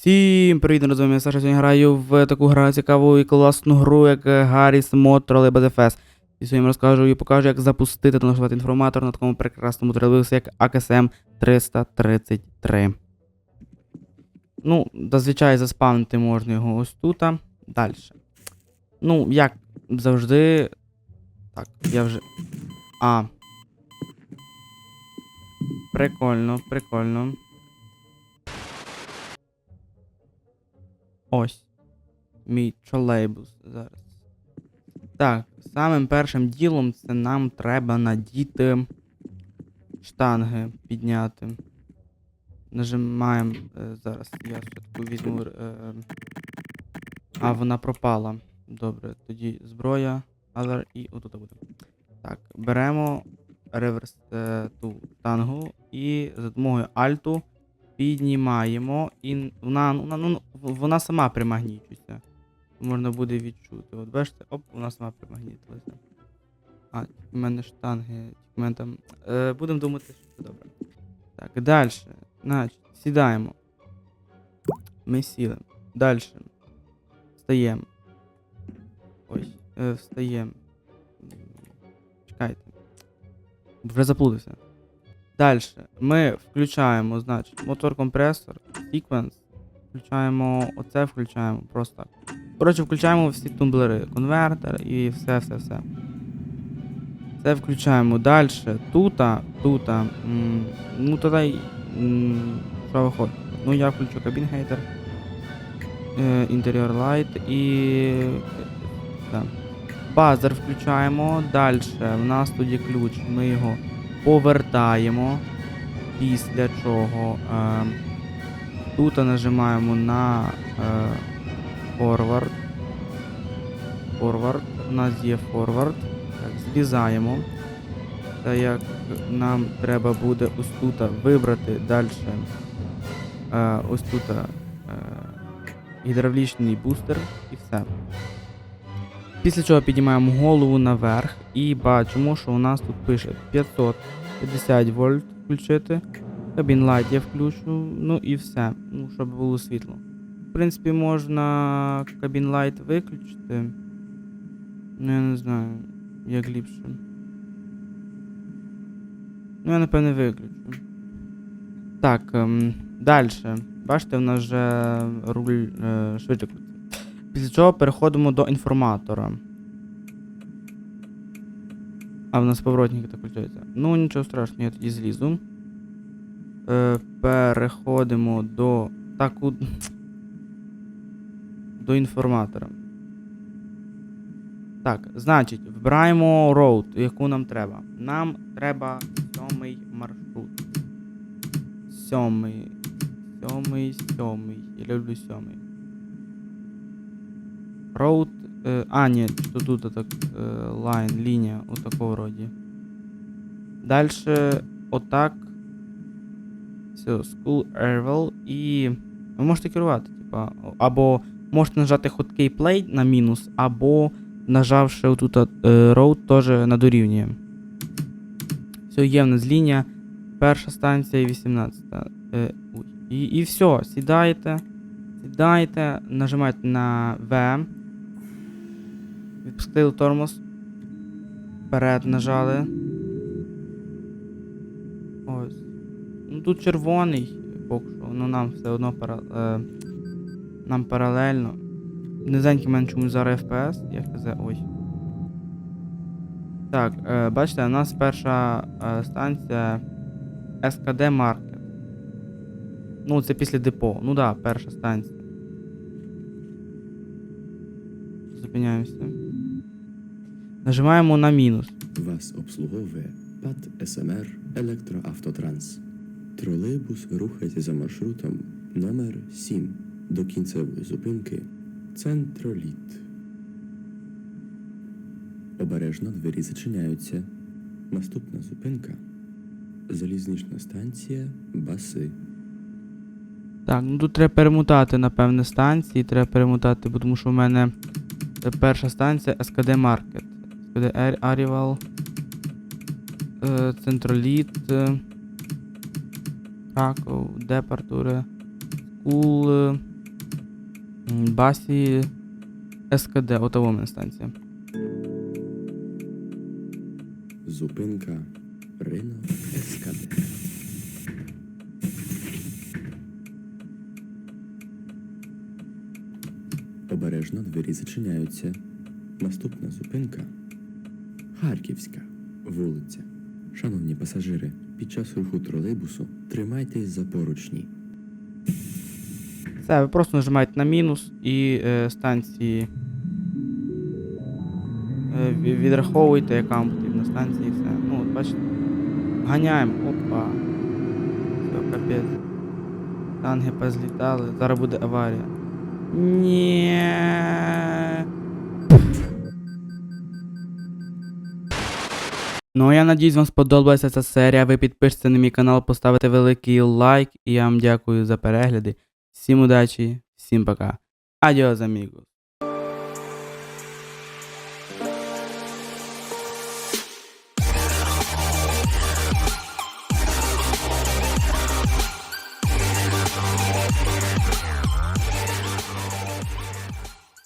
Всім привіт, з вами Саша. Сьогодні граю в таку гра цікаву і класну гру, як Гарріс Мод Тролейбус FS. І сьогодні розкажу і покажу, як запустити та налаштувати інформатор на такому прекрасному тролейбусі, як AKSM 333. Ну, зазвичай заспавнити можна його ось тут. Далі. Ну, як завжди. Так, я вже. А. Прикольно, прикольно. Ось. Мій тролейбус зараз. Так, самим першим ділом це нам треба надіти штанги підняти. Нажимаємо. Е, зараз я спочатку візьму. Е, а, вона пропала. Добре, тоді зброя, але і отут буде. Так, беремо реверс е, ту штангу і за допомогою альту піднімаємо, і вона, вона, ну, вона сама примагнічується. Можна буде відчути. От бачите, оп, вона сама примагнітилася. А, в мене штанги, в мене там. Е, будемо думати, що це добре. Так, далі. Значить, сідаємо. Ми сіли. Далі. Встаємо. Ось, е, встаємо. Чекайте. Вже заплутався. Далі. Ми включаємо, значить, мотор-компресор, секвенс. Включаємо оце, включаємо просто. Коротше, включаємо всі тумблери, конвертер і все, все, все. Це включаємо далі. Тута, тута. ну тоді. Що виходить? Ну я включу кабін хейтер. Інтер'єр лайт і. Да. Базер включаємо. Далі. У нас є ключ. Ми його повертаємо. Після чого е, тут нажимаємо на е, Forward. Forward. У нас є Forward. Так, злізаємо. Та як нам треба буде ось тут вибрати далі е, ось тут е, гідравлічний бустер і все. Після чого піднімаємо голову наверх і бачимо, що у нас тут пише 550 вольт включити. Кабін лайт я включу, ну і все. Ну, щоб було світло. В принципі, можна кабін лайт виключити. Ну, я не знаю, як ліпше. Ну, я напевне виключу. Так, ем, далі. Бачите, в нас вже руль е, крутить. Після чого переходимо до інформатора. А в нас поворотники так включаються. Ну, нічого страшного, я тоді злізу. Е, переходимо до. Так, у... До інформатора. Так, значить, вбираємо роут, яку нам треба. Нам треба сьомий маршрут. Сьомий. Сьомий, сьомий. Я люблю сьомий. Роут. Е, а, ні, що тут так е, лайн, лінія у такого роді. Дальше отак. Все, School Ervel і. Ви можете керувати, типа. Або можете нажати хоткей play на мінус, або нажавши отут е, road теж на дорівнює. Все, є в нас лінія. Перша станція і 18. Е, і, і все, сідаєте. Сідаєте, нажимаєте на V. Відпустили тормоз. Вперед нажали. Ось. Ну тут червоний, поки що, ну нам все одно е, нам паралельно. Низенький мене чомусь зараз FPS, як казав, ой. Так, е, бачите, у нас перша е, станція СКД Market. Ну, це після депо. Ну да, перша станція. Зупиняємося. Нажимаємо на мінус. Вас обслуговує ПАД СМР Електроавтотранс. Тролейбус рухається за маршрутом номер 7 до кінцевої зупинки Центроліт. Обережно двері зачиняються. Наступна зупинка залізнична станція Баси. Так, ну тут треба перемотати, напевне, станції. Треба перемотати, тому що в мене перша станція СКД Market. СКД Ar- Arrival. е, Центроліт. Краков, Департуре. Скул. е, Басі СКД, отова станція. Зупинка ринок СКД. Обережно двері зачиняються. Наступна зупинка Харківська вулиця. Шановні пасажири, під час руху тролейбусу тримайтесь за поручні. Все, ви просто нажимаєте на мінус і е, станції. Е, ві- відраховуєте, яка вам потрібна станція і все. Ну, от бачите. Ганяємо. Опа. Все, капець. Там ГП злітали. Зараз буде аварія. Ні. Ну, я надіюсь, вам сподобалася ця серія. Ви підпишіться на мій канал, поставите великий лайк. І я вам дякую за перегляди. Всім удачі, всім пока. Адіос, амігос.